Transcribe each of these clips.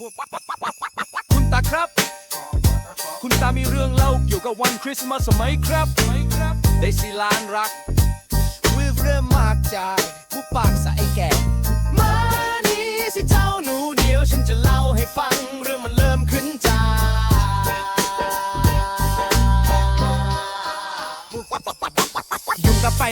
คุณตาครับ คุณตามีเรื่องเล่าเกี่ยวกับวันคริสต์มาสไหมครับ ได้สิลานรัก วิวเริ่มมากจากผู้ปากสะไอแก่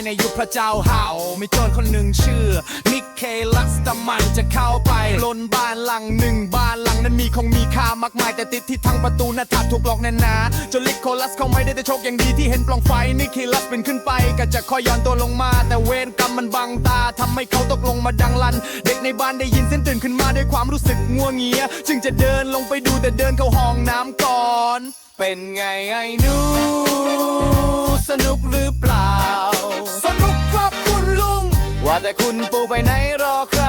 ในยุคพระเจ้าเห่ามีโจรคนหนึ่งชื่อ นิเคลัสตมันจะเข้าไปลนบ้านหลังหนึ่งบ้านหลังนั้นมีของมีค่ามากมาย แต่ติดที่ทางประตูหน้าต่างถูกล็อกแน่นหนาจนลิโคลัสเขาไม่ได้แต่โชคอย่างดีที่เห็นปล่องไฟนิเคลัสเป็นขึ้นไปก็จะคอยย้อนตัวลงมา แต่เวรกรรมมันบังตาทำให้เขาตกลงมาดังลัน เด็กในบ้านได้ยินเส้นตื่นขึ้นมาด้วยความรู้สึกงัวเงีย จึงจะเดินลงไปดูแต่เดินเข้าห้องน้ำก่อน เป็นไงไอ้นูสนุกหรือเปล่า ว่าแต่คุณปูไปไหนรอคร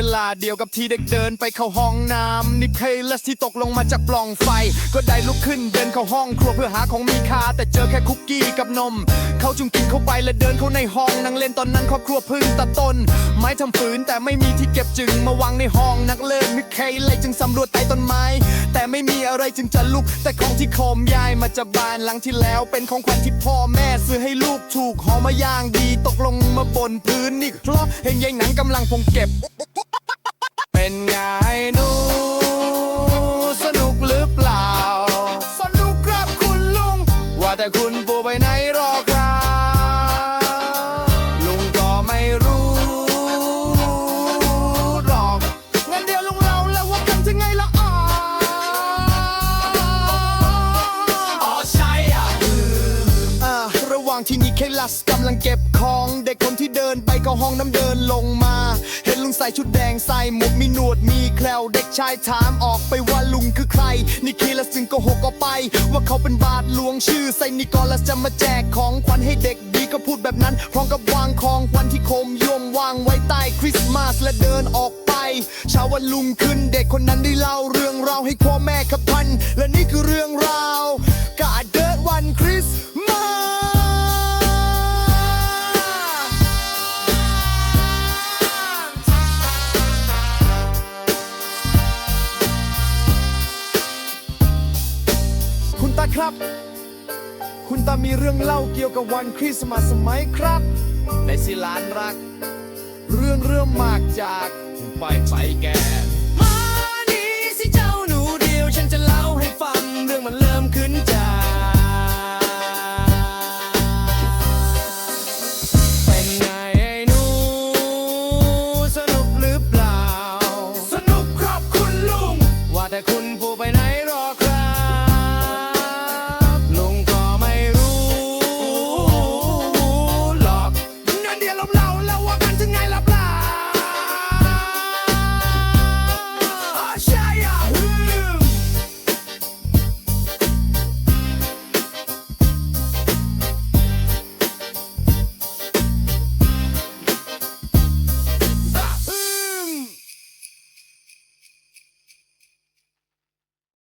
เวลาเดียวกับที่เด็กเดินไปเข้าห้องน้ำนิเคลัสที่ตกลงมาจากปล่องไฟ ก็ได้ลุกขึ้นเดินเข้าห้องครัวเพื่อหาของมีค่าแต่เจอแค่คุกกี้กับนม เขาจึงกินเข้าไปและเดินเข้าในห้องนั่งเล่นตอนนั้นครอบครัวพึ่งตัดต้นไม้ทำฝืนแต่ไม่มีที่เก็บจึงมาวางในห้องนักเล่นนิเคเลัสจึงสำรวจใต้ต้นไม้ แต่ไม่มีอะไรจึงจะลุก แต่ของที่คมย้ายมาจากบ้านหลังที่แล้วเป็นของขวัญที่พ่อแม่ซื้อให้ลูกถูกห่อมาย่างดี ตกลงมาบนพื้นนี่เพราะเห็นยายหนังกำลังพงเก็บ เป็นไงนู ที่นิเคลัสกำลังเก็บของ เด็กคนที่เดินไปเข้าห้องน้ำเดินลงมา เห็นลุงใส่ชุดแดงใส่หมวกมีหนวดมีแคลวเด็กชายถามออกไปว่าลุงคือใครนิเคลัสจึงโกหกออกไป ว่าเขาเป็นบาทหลวงชื่อไซนิกอลัสจะมาแจกของขวัญให้เด็กดีก็พูดแบบนั้น พร้อมกับวางของขวัญที่โคมโยมวางไว้ใต้คริสต์มาสและเดินออกไปเช้าวันลุงขึ้นเด็กคนนั้นได้เล่าเรื่องราวให้พ่อแม่ขับพัน และนี่คือเรื่องราว คุณตาครับ คุณตามีเรื่องเล่าเกี่ยวกับวันคริสต์มาสไหมครับ ในสิหลานรัก เรื่องเริ่มมากจากไปไปแก